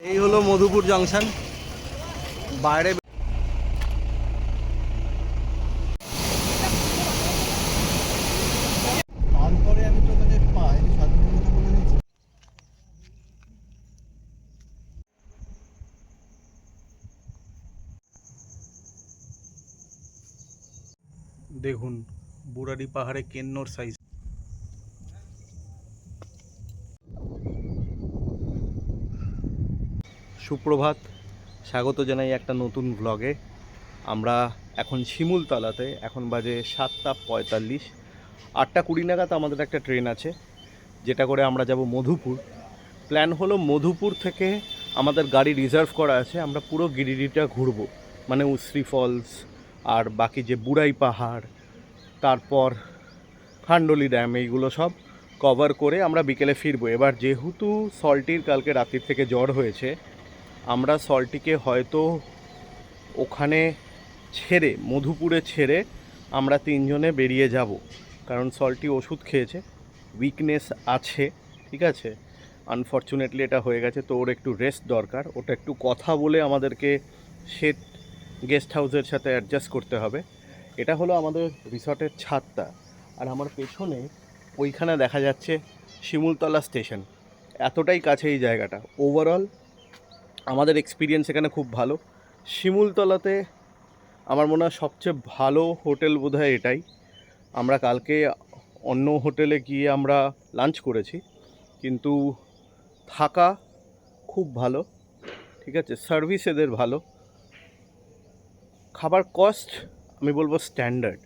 এই হলো মধুপুর জাংশন। বাইরে দেখুন বুড়ারি পাহাড়ে কেন্নর সাইজ সুপ্রভাত। স্বাগত জানাই একটা নতুন ব্লগে আমরা এখন শিমুলতলাতে, এখন বাজে সাতটা পঁয়তাল্লিশ। আটটা কুড়ি নাগাদ আমাদের একটা ট্রেন আছে, যেটা করে আমরা যাব মধুপুর। প্ল্যান হলো মধুপুর থেকে আমাদের গাড়ি রিজার্ভ করা আছে, আমরা পুরো গিরিডিটা ঘুরবো। মানে উশ্রী ফলস, আর বাকি যে বুড়াই পাহাড়, তারপর খান্ডলি ড্যাম, এইগুলো সব কভার করে আমরা বিকেলে ফিরবো। এবার যেহেতু সল্টির কালকে রাত্রির থেকে জ্বর হয়েছে আমরা সল্টিকে হয়তো ওখানে ছেড়ে, মধুপুরে ছেড়ে আমরা তিনজনে বেরিয়ে যাব। কারণ সল্টি ওষুধ খেয়েছে উইকনেস আছে, ঠিক আছে? আনফর্চুনেটলি এটা হয়ে গেছে, তো ওর একটু রেস্ট দরকার। ওটা একটু কথা বলে আমাদেরকে সে গেস্ট হাউসের সাথে অ্যাডজাস্ট করতে হবে। এটা হলো আমাদের রিসর্টের ছাদটা। আর আমার পেছনে ওইখানে দেখা যাচ্ছে শিমুলতলা স্টেশন এতটাই কাছে এই জায়গাটা। ওভারঅল আমাদের এক্সপিরিয়েন্স এখানে খুব ভালো। শিমুলতলাতে আমার মনে হয় সবচেয়ে ভালো হোটেল বোধহয় এটাই। আমরা কালকে অন্য হোটেলে গিয়ে আমরা লাঞ্চ করেছি। কিন্তু থাকা খুব ভালো, ঠিক আছে? সার্ভিস এদের ভালো। খাবার কস্ট আমি বলব স্ট্যান্ডার্ড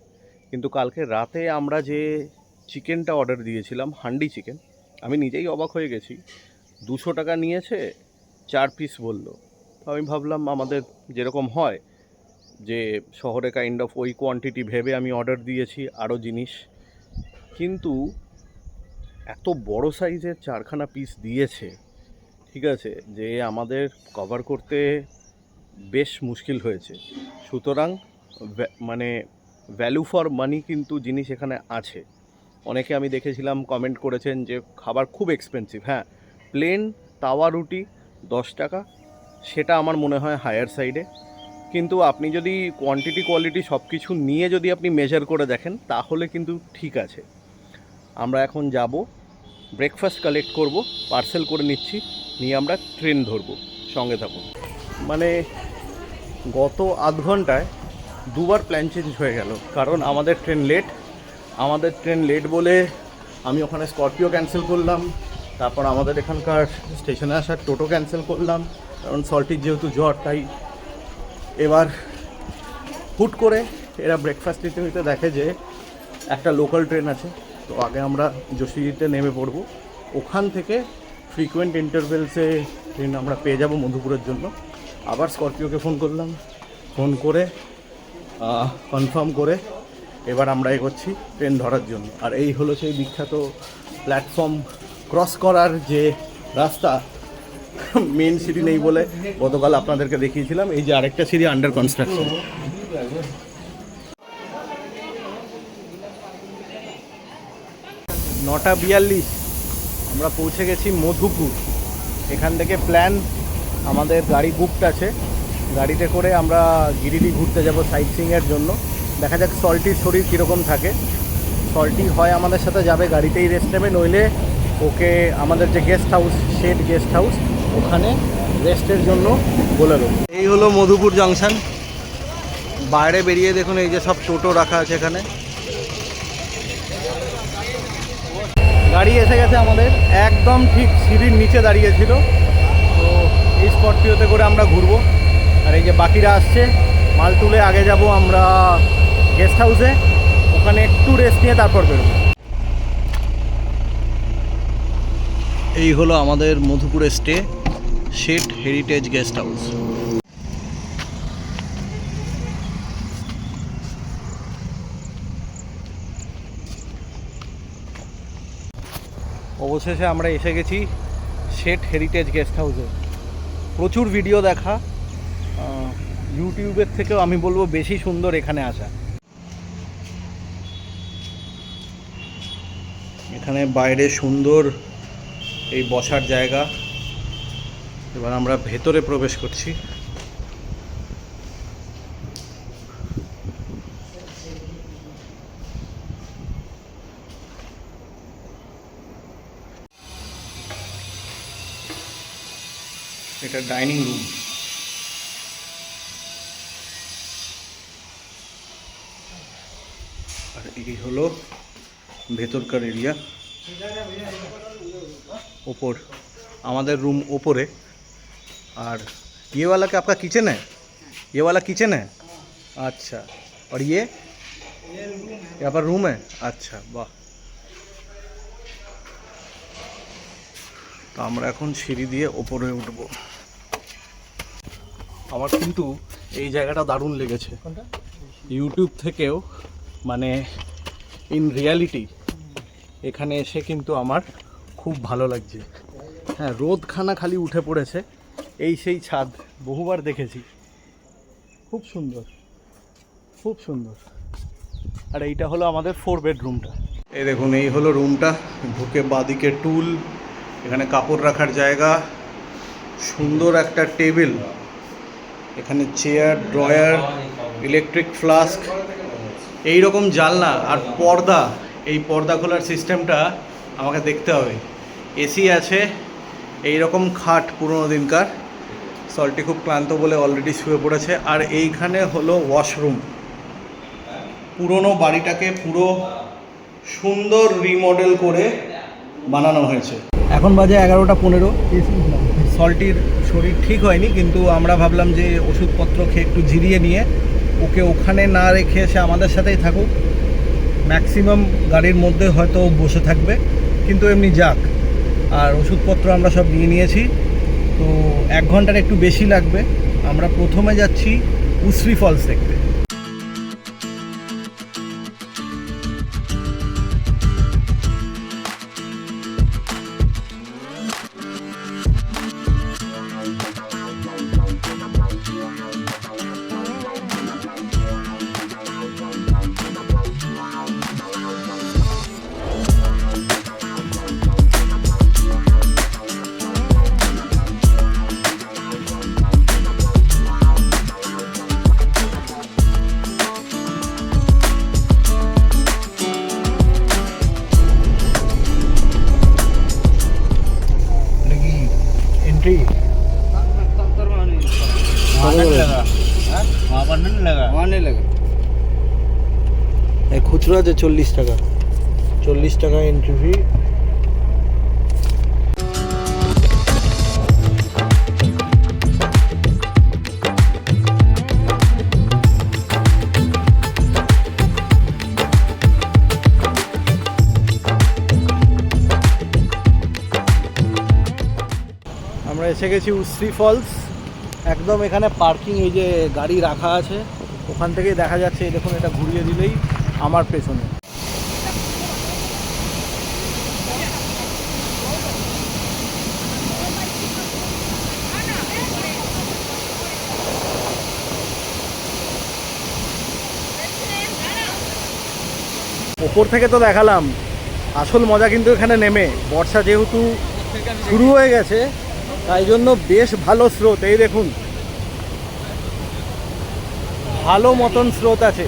কিন্তু কালকে রাতে আমরা যে চিকেনটা অর্ডার দিয়েছিলাম, হান্ডি চিকেন আমি নিজেই অবাক হয়ে গেছি। দুশো টাকা নিয়েছে চার পিস বলল। তো আমি ভাবলাম আমাদের যেরকম হয় যে শহরে কাইন্ড অফ ওই কোয়ান্টিটি ভেবে আমি অর্ডার দিয়েছি আরও জিনিস। কিন্তু এত বড় সাইজের চারখানা পিস দিয়েছে, ঠিক আছে, যে আমাদের কভার করতে বেশ মুশকিল হয়েছে। সুতরাং মানে ভ্যালু ফর মানি কিন্তু জিনিস এখানে আছে। অনেকে আমি দেখেছিলাম কমেন্ট করেছেন যে খাবার খুব এক্সপেন্সিভ হ্যাঁ প্লেন তাওয়া রুটি দশ টাকা, সেটা আমার মনে হয় হায়ার সাইডে কিন্তু আপনি যদি কোয়ান্টিটি কোয়ালিটি সব কিছু নিয়ে যদি আপনি মেজার করে দেখেন, তাহলে কিন্তু ঠিক আছে। আমরা এখন যাব ব্রেকফাস্ট কালেক্ট করব পার্সেল করে নিচ্ছি, নিয়ে আমরা ট্রেন ধরবো, সঙ্গে থাকুন। মানে গত আধ ঘন্টায় দুবার প্ল্যান চেঞ্জ হয়ে গেল, কারণ আমাদের ট্রেন লেট আমাদের ট্রেন লেট বলে আমি ওখানে স্করপিও ক্যান্সেল করলাম তারপর আমাদের এখানকার স্টেশনে আসার টোটো ক্যান্সেল করলাম, কারণ সল্টির যেহেতু জ্বর, তাই এবার হুট করে এরা ব্রেকফাস্ট নিতে নিতে দেখে যে একটা লোকাল ট্রেন আছে। তো আগে আমরা যোশীতে নেমে পড়ব। ওখান থেকে ফ্রিকুয়েন্ট ইন্টারভেলসে ট্রেন আমরা পেয়ে যাব মধুপুরের জন্য। আবার স্করপিওকে ফোন করলাম। ফোন করে কনফার্ম করে এবার আমরা এগোচ্ছি ট্রেন ধরার জন্য। আর এই হলো সেই বিখ্যাত প্ল্যাটফর্ম ক্রস করার যে রাস্তা মেন সিটি নেই বলে গতকাল আপনাদেরকে দেখিয়েছিলাম। এই যে আরেকটা সিঁড়ি আন্ডার কনস্ট্রাকশন নটা বিয়াল্লিশ, আমরা পৌঁছে গেছি মধুপুর। এখান থেকে প্ল্যান আমাদের গাড়ি বুকড আছে। গাড়িতে করে আমরা গিরিডি ঘুরতে যাব সাইট সিংয়ের জন্য। দেখা যাক সল্টির শরীর কীরকম থাকে। সল্টি হয় আমাদের সাথে, যাবে গাড়িতেই রেস্ট নেবে। নইলে ওকে আমাদের যে গেস্ট হাউস শেড গেস্ট হাউস ওখানে রেস্টের জন্য বলে দেবো। এই হলো মধুপুর জাংশন বাইরে বেরিয়ে দেখুন এই যে সব টোটো রাখা আছে এখানে। গাড়ি এসে গেছে আমাদের। একদম ঠিক সিঁড়ির নিচে দাঁড়িয়েছিল। তো এই স্করপিওতে করে আমরা ঘুরবো। আর এই যে বাকিরা আসছে মাল তুলে আগে যাব আমরা গেস্ট হাউসে ওখানে একটু রেস্ট নিয়ে তারপর বেরোবো। এই হলো আমাদের মধুপুরে স্টে শেট হেরিটেজ গেস্ট হাউস। অবশেষে আমরা এসে গেছি শেট হেরিটেজ গেস্ট হাউসে। প্রচুর ভিডিও দেখা ইউটিউবের থেকেও আমি বলব বেশি সুন্দর এখানে আসা। এখানে বাইরে সুন্দর এই বসার জায়গা। এবার আমরা ভেতরে প্রবেশ করছি। এটা ডাইনিং রুম। আর এই হলো ভেতরকার এরিয়া। ওপর আমাদের रूम ওপরে और ये वाला क्या आपका किचन है ये वाला किचन है अच्छा और ये यहाँ पर रूम है अच्छा বাহ তো আমরা এখন সিঁড়ি দিয়ে ওপরে উঠব আমার কিন্তু এই জায়গাটা দারুণ লেগেছে ইউটিউব থেকেও মানে ইন রিয়ালিটি এখানে এসে কিন্তু আমার খুব ভালো লাগছে। হ্যাঁ রোদখানা খালি উঠে পড়েছে। এই সেই ছাদ, বহুবার দেখেছি। খুব সুন্দর খুব সুন্দর। আর এইটা হলো আমাদের ফোর বেডরুমটা এই দেখুন, এই হলো রুমটা ঢুকে বাদিকে টুল, এখানে কাপড় রাখার জায়গা, সুন্দর একটা টেবিল, এখানে চেয়ার, ড্রয়ার ইলেকট্রিক ফ্লাস্ক এই রকম জানলা আর পর্দা, এই পর্দা খোলার সিস্টেমটা আমাকে দেখতে হবে। এসি আছে এই রকম খাট পুরোনো দিনকার। সল্টি খুব ক্লান্ত বলে অলরেডি শুয়ে পড়েছে। আর এইখানে হলো ওয়াশরুম পুরনো বাড়িটাকে পুরো সুন্দর রিমডেল করে বানানো হয়েছে। এখন বাজে এগারোটা পনেরো। সল্টির শরীর ঠিক হয়নি, কিন্তু আমরা ভাবলাম যে ওষুধপত্র খেয়ে একটু জিরিয়ে নিয়ে ওকে ওখানে না রেখে এসে আমাদের সাথেই থাকুক। ম্যাক্সিমাম গাড়ির মধ্যে হয়তো বসে থাকবে, কিন্তু এমনি যাক। আর ওষুধপত্র আমরা সব নিয়ে নিয়েছি। তো এক ঘণ্টার একটু বেশি লাগবে। আমরা প্রথমে যাচ্ছি উসরি ফলস দেখতে এই খুচরো আছে চল্লিশ টাকা চল্লিশ টাকা এন্ট্রি ফি আমরা এসে গেছি উশ্রী ফলস। একদম এখানে পার্কিং এই যে গাড়ি রাখা আছে, ওখান থেকেই দেখা যাচ্ছে দেখুন, এটা ঘুরিয়ে দিলেই আমার পেছনে। ওপর থেকে তো দেখালাম, আসল মজা কিন্তু এখানে নেমে। বর্ষা যেহেতু শুরু হয়ে গেছে তাই জন্য বেশ ভালো স্রোত এই দেখুন। ভালো মতন স্রোত আছে।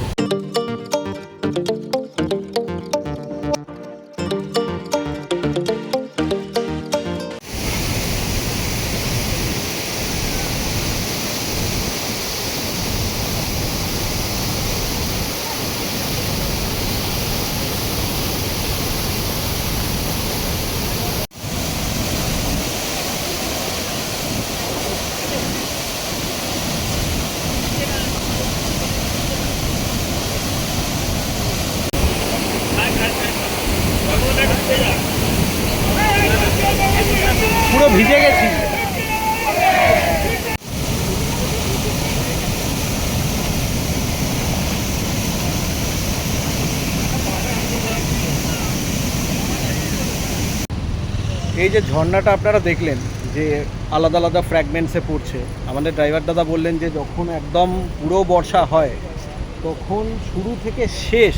পুরো ভিজে গেছি। এই যে ঝর্ণাটা আপনারা দেখলেন, যে আলাদা আলাদা ফ্র্যাগমেন্টসে পড়ছে। আমাদের ড্রাইভার দাদা বললেন যে যখন একদম পুরো বর্ষা হয়, তখন শুরু থেকে শেষ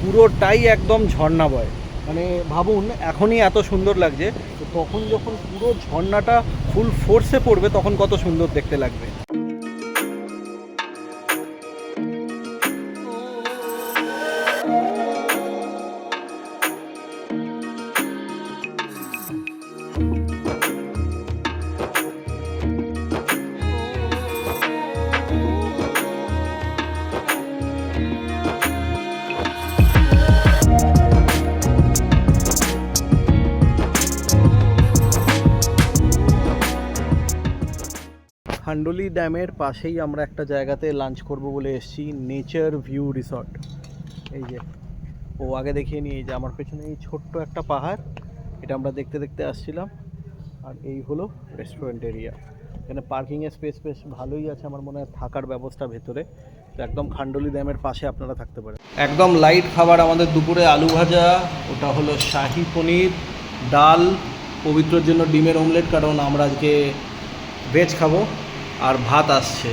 পুরোটাই একদম ঝর্ণা বয় মানে ভাবুন, এখনই এত সুন্দর লাগছে, তো তখন যখন পুরো ঝর্ণাটা ফুল ফোর্সে পড়বে, তখন কত সুন্দর দেখতে লাগবে। হান্ডলি ড্যামের পাশেই আমরা একটা জায়গাতে লাঞ্চ করব বলে এসেছি, নেচার ভিউ রিসর্ট। এই যে, ও আগে দেখিয়ে নিয়ে যে আমার পেছনে এই ছোট্ট একটা পাহাড়, এটা আমরা দেখতে দেখতে আসছিলাম। আর এই হলো রেস্টুরেন্ট এরিয়া এখানে পার্কিংয়ের স্পেস বেশ ভালোই আছে আমার মনে হয়, থাকার ব্যবস্থা ভেতরে। তো একদম খান্ডলি ড্যামের পাশে আপনারা থাকতে পারেন। একদম লাইট খাবার আমাদের দুপুরে আলু ভাজা, ওটা হলো শাহি পনির, ডাল, পবিত্রর জন্য ডিমের অমলেট কারণ আমরা আজকে ভেজ খাব। আর ভাত আসছে।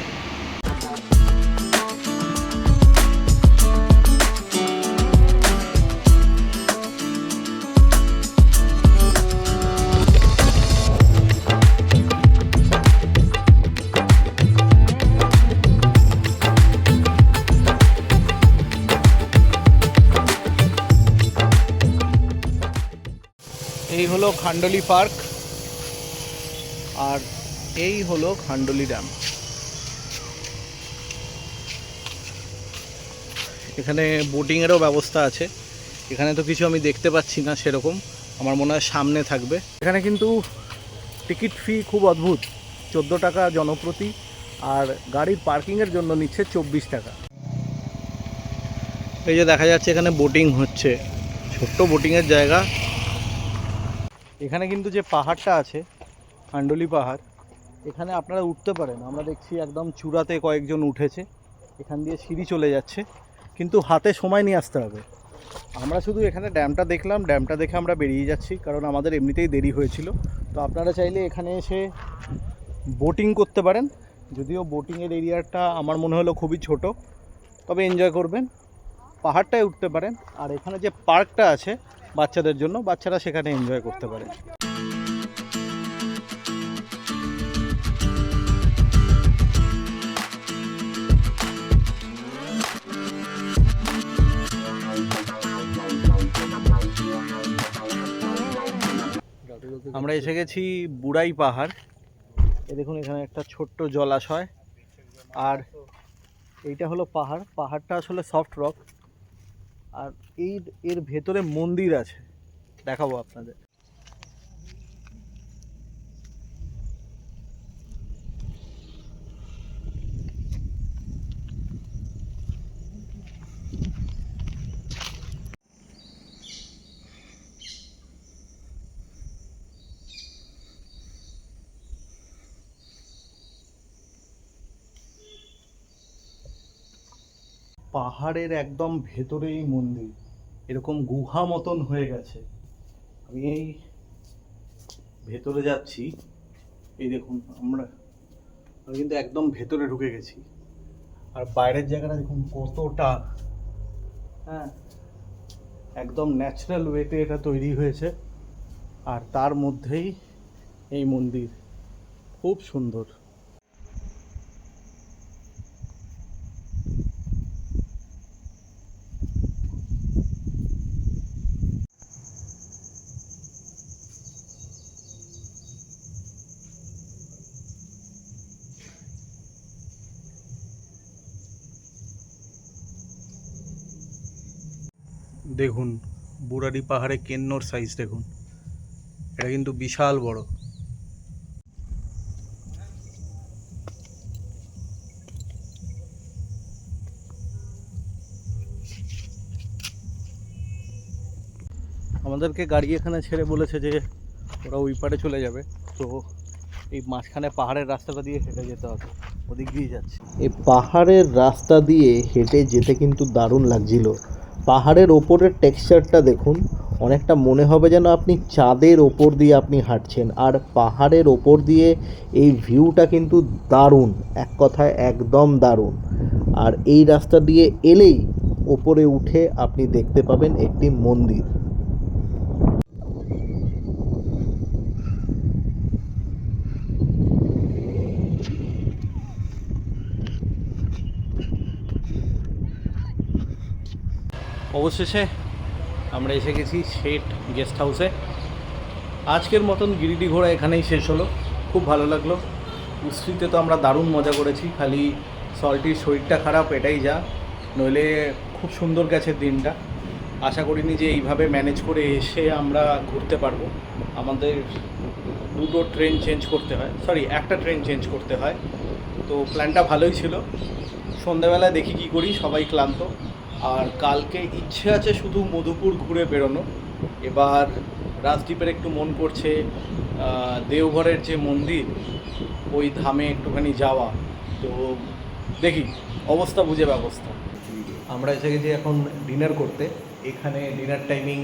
এই হলো খান্ডলি পার্ক। আর এই হলো খান্ডলি ড্যাম। এখানে বোটিংয়েরও ব্যবস্থা আছে। এখানে তো কিছু আমি দেখতে পাচ্ছি না সেরকম। আমার মনে হয় সামনে থাকবে। এখানে কিন্তু টিকিট ফি খুব অদ্ভুত। চোদ্দ টাকা জনপ্রতি আর গাড়ির পার্কিংয়ের জন্য নিচ্ছে চব্বিশ টাকা। এই যে দেখা যাচ্ছে এখানে বোটিং হচ্ছে। ছোট্ট বোটিংয়ের জায়গা। এখানে কিন্তু যে পাহাড়টা আছে, খান্ডলি পাহাড় এখানে আপনারা উঠতে পারেন। আমরা দেখছি একদম চূড়াতে কয়েকজন উঠেছে। এখান দিয়ে সিঁড়ি চলে যাচ্ছে। কিন্তু হাতে সময় নিয়ে আসতে হবে। আমরা শুধু এখানে ড্যামটা দেখলাম। ড্যামটা দেখে আমরা বেরিয়ে যাচ্ছি, কারণ আমাদের এমনিতেই দেরি হয়েছিল। তো আপনারা চাইলে এখানে এসে বোটিং করতে পারেন। যদিও বোটিংয়ের এরিয়াটা আমার মনে হলো খুবই ছোট। তবে এনজয় করবেন। পাহাড়টায় উঠতে পারেন। আর এখানে যে পার্কটা আছে বাচ্চাদের জন্য, বাচ্চারা সেখানে এনজয় করতে পারে। আমরা এসে গেছি বুড়াই পাহাড়। এ দেখুন এখানে একটা ছোট্ট জলাশয়। আর এইটা হলো পাহাড়। পাহাড়টা আসলে সফট রক আর এই এর ভেতরে মন্দির আছে। দেখাবো আপনাদের। পাহাড়ের একদম ভেতরেই মন্দির। এরকম গুহা মতন হয়ে গেছে। আমি এই ভেতরে যাচ্ছি। এই দেখুন, আমরা আমি কিন্তু একদম ভেতরে ঢুকে গেছি। আর বাইরের জায়গাটা দেখুন কতটা হ্যাঁ একদম ন্যাচারাল ওয়েতে এটা তৈরি হয়েছে। আর তার মধ্যেই এই মন্দির। খুব সুন্দর। দেখুন বুড়ারি পাহাড়ে কেন্নর সাইজ দেখুন। এটা কিন্তু বিশাল বড়। আমাদেরকে গাড়ি এখানে ছেড়ে বলেছে যে ওরা ওই পারে চলে যাবে। তো এই মাঝখানে পাহাড়ের রাস্তাটা দিয়ে হেঁটে যেতে হবে। ওদিক দিয়ে যাচ্ছে। এই পাহাড়ের রাস্তা দিয়ে হেঁটে যেতে কিন্তু দারুণ লাগছিল। পাহাড়ের ওপরের টেক্সচারটা দেখুন, অনেকটা মনে হবে যেন আপনি চাঁদের ওপর দিয়ে আপনি হাঁটছেন। আর পাহাড়ের ওপর দিয়ে এই ভিউটা কিন্তু দারুণ, এক কথায় একদম দারুণ। আর এই রাস্তা দিয়ে এলেই ওপরে উঠে আপনি দেখতে পাবেন একটি মন্দির। অবশেষে আমরা এসে গেছি শেট গেস্ট হাউসে। আজকের মতন গিরিডি ঘোরা এখানেই শেষ হলো। খুব ভালো লাগল। উস্ত্রিতে তো আমরা দারুণ মজা করেছি। খালি সল্টির শরীরটা খারাপ, এটাই যা। নইলে খুব সুন্দর গেছে দিনটা। আশা করিনি যে এইভাবে ম্যানেজ করে এসে আমরা ঘুরতে পারব। আমাদের দুটো ট্রেন চেঞ্জ করতে হয়। সরি একটা ট্রেন চেঞ্জ করতে হয়। তো প্ল্যানটা ভালোই ছিল। সন্ধ্যাবেলা দেখি কি করি, সবাই ক্লান্ত। আর কালকে ইচ্ছে আছে শুধু মধুপুর ঘুরে বেরোনো। এবার রাজদ্বীপের একটু মন করছে দেওঘরের যে মন্দির, ওই ধামে একটুখানি যাওয়া। তো দেখি, অবস্থা বুঝে ব্যবস্থা। আমরা এসে গেছি এখন ডিনার করতে। এখানে ডিনার টাইমিং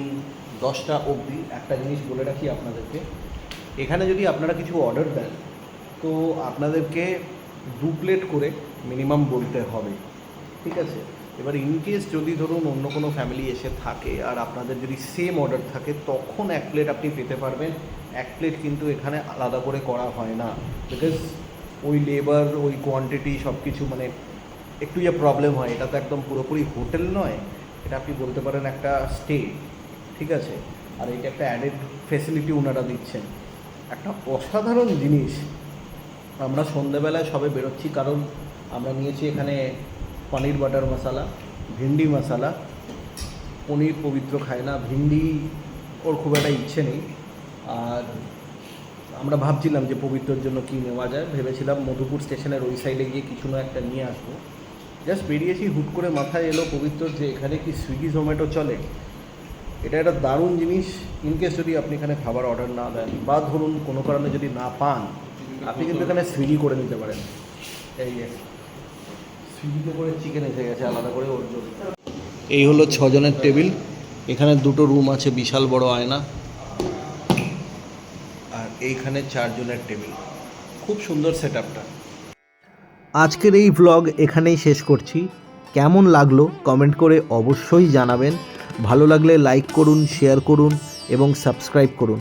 দশটা অবধি। একটা জিনিস বলে রাখি আপনাদেরকে, এখানে যদি আপনারা কিছু অর্ডার দেন, তো আপনাদেরকে দু প্লেট করে মিনিমাম বলতে হবে। ঠিক আছে? এবার ইন কেস যদি ধরুন অন্য কোনো ফ্যামিলি এসে থাকে আর আপনাদের যদি সেম অর্ডার থাকে, তখন এক প্লেট আপনি পেতে পারবেন। এক প্লেট কিন্তু এখানে আলাদা করে করা হয় না। বিকজ ওই লেবার ওই কোয়ান্টিটি সব কিছু মানে একটু যে প্রবলেম হয়, এটা তো একদম পুরোপুরি হোটেল নয়। এটা আপনি বলতে পারেন একটা স্টে ঠিক আছে? আর এটা একটা অ্যাডেড ফেসিলিটি ওনারা দিচ্ছেন। একটা অসাধারণ জিনিস। আমরা সন্ধ্যেবেলায় সবে বেরোচ্ছি, কারণ আমরা নিয়েছি এখানে পনির বাটার মশালা ভিন্ডি মশালা পনির পবিত্র খায় না ভিন্ডি ওর খুব একটা ইচ্ছে নেই। আর আমরা ভাবছিলাম যে পবিত্রর জন্য কী নেওয়া যায়, ভেবেছিলাম মধুপুর স্টেশনের ওই সাইডে গিয়ে কিছু না একটা নিয়ে আসব। জাস্ট বেরিয়েছি, হুট করে মাথায় এলো পবিত্রর যে এখানে কি সুইগি জোম্যাটো চলে। এটা একটা দারুণ জিনিস ইনকেস যদি আপনি এখানে খাবার অর্ডার না দেন বা ধরুন কোনো কারণে যদি না পান, আপনি কিন্তু এখানে সুইগি করে নিতে পারেন। এই যে করে চিকেন এসে গেছে আলাদা করে ওর জন্য। এই হলো ছজনের টেবিল। এখানে দুটো রুম আছে বিশাল বড় আয়না। আর এইখানে চারজনের টেবিল। খুব সুন্দর সেট আপটা আজকের এই ভ্লগ এখানেই শেষ করছি। কেমন লাগল কমেন্ট করে অবশ্যই জানাবেন। ভালো লাগলে লাইক করুন শেয়ার করুন এবং সাবস্ক্রাইব করুন।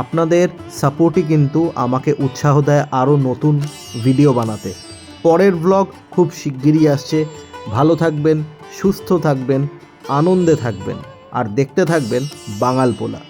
আপনাদের সাপোর্টই কিন্তু আমাকে উৎসাহ দেয় আরও নতুন ভিডিও বানাতে। পরের ব্লগ খুব শিগগিরই আসছে। ভালো থাকবেন, সুস্থ থাকবেন, আনন্দে থাকবেন, আর দেখতে থাকবেন বাঙাল পোলা।